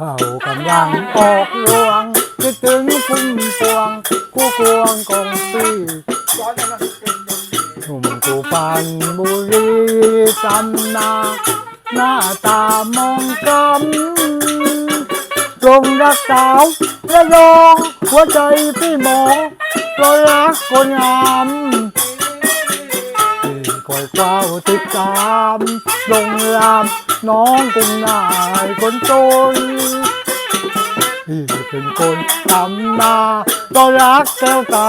ดังออกรวงคิดถึงพุ่มพวงคู่ควงกองปีร้อหนุ่มกูปันบุรีจำนาหน้าตามองกำลงรักสาวระยองหัวใจพี่หมอรอยรักคนงาม คอยเฝ้าติดตามลงรามน้องกุงนายคนจนพี่เป็นคนทำนาก็รักแก้วตา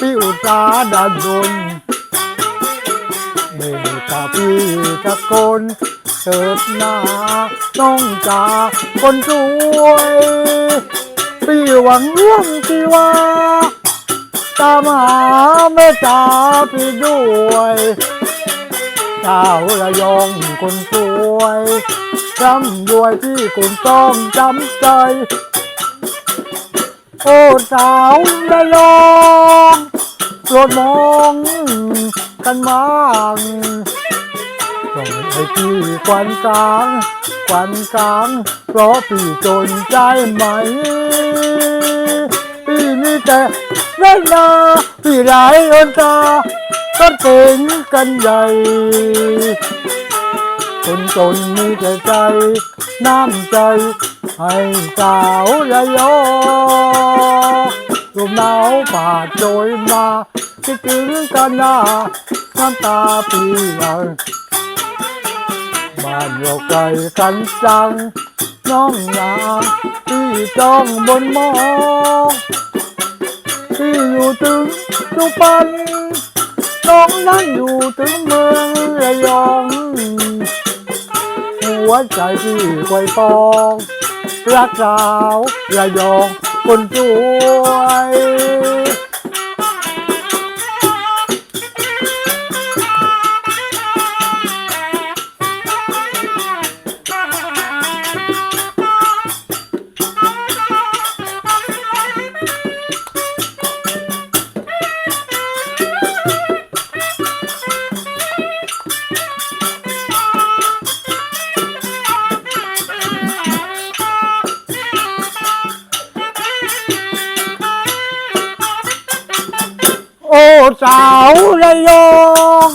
พี่อุตสาดันดนเมตตาพี่ตะโกนเถิดหน้าน้องจาคนสวยพี่หวังเรื่องที่ว่าตามหาแม่จ๋าพี่ด้วย เจ้าระยองคนสวยจำรวยที่คุณต้องจำใจ โอ้สาวระยองโปรดมองกันบ้างส่งให้พี่ควันกลางควันกลางเพราะพี่จนใจไหม พี่มีแต่ไรนาพี่หลายอนตา ก็เป็นกันใหญ่ คนจนมีแต่ใจ น้ำใจ ให้สาวระยองลมหนาวป่าโจยมาคิดถึงกันหน้าน้ำตาปีหลังบ้านเราไกลกันจัง น้องนาที่จ้องบนมองที่อยู่ถึงสุพรรณ น้องนั้นอยู่ถึงเมืองระยองหัวใจที่ไกวปอง รักสาวระยองคนสวย โอ้สาวระยอง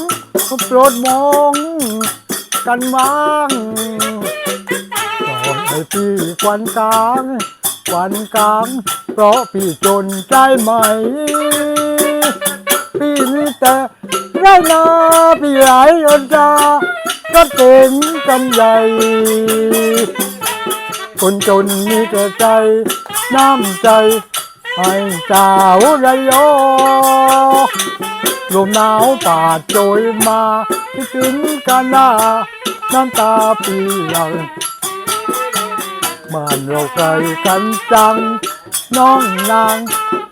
โปรดมองกันบ้างก่อนให้พี่ควันกลางควันกลาง เพราะพี่จนใจไหม พี่มีแต่ไรนาพี่หลายอนจาก็เต็มกำใหญ่คนจนมีแต่ใจ น้ำใจ ให้สาวระยองลมหนาวปาดโจยมาคิดถึงกันหน้าน้ำตาเปีหลังบ้านเราไกลกันจัง น้องนาง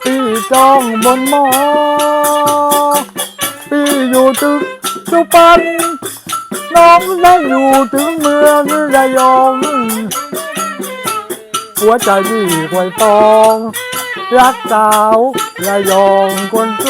พี่จ้องบนหมอพี่อยู่ตึกสุพรรณน้องนั่งอยู่ถึงเมืองระยอง หัวใจพี่ควยปอง รักสาวระยองคนส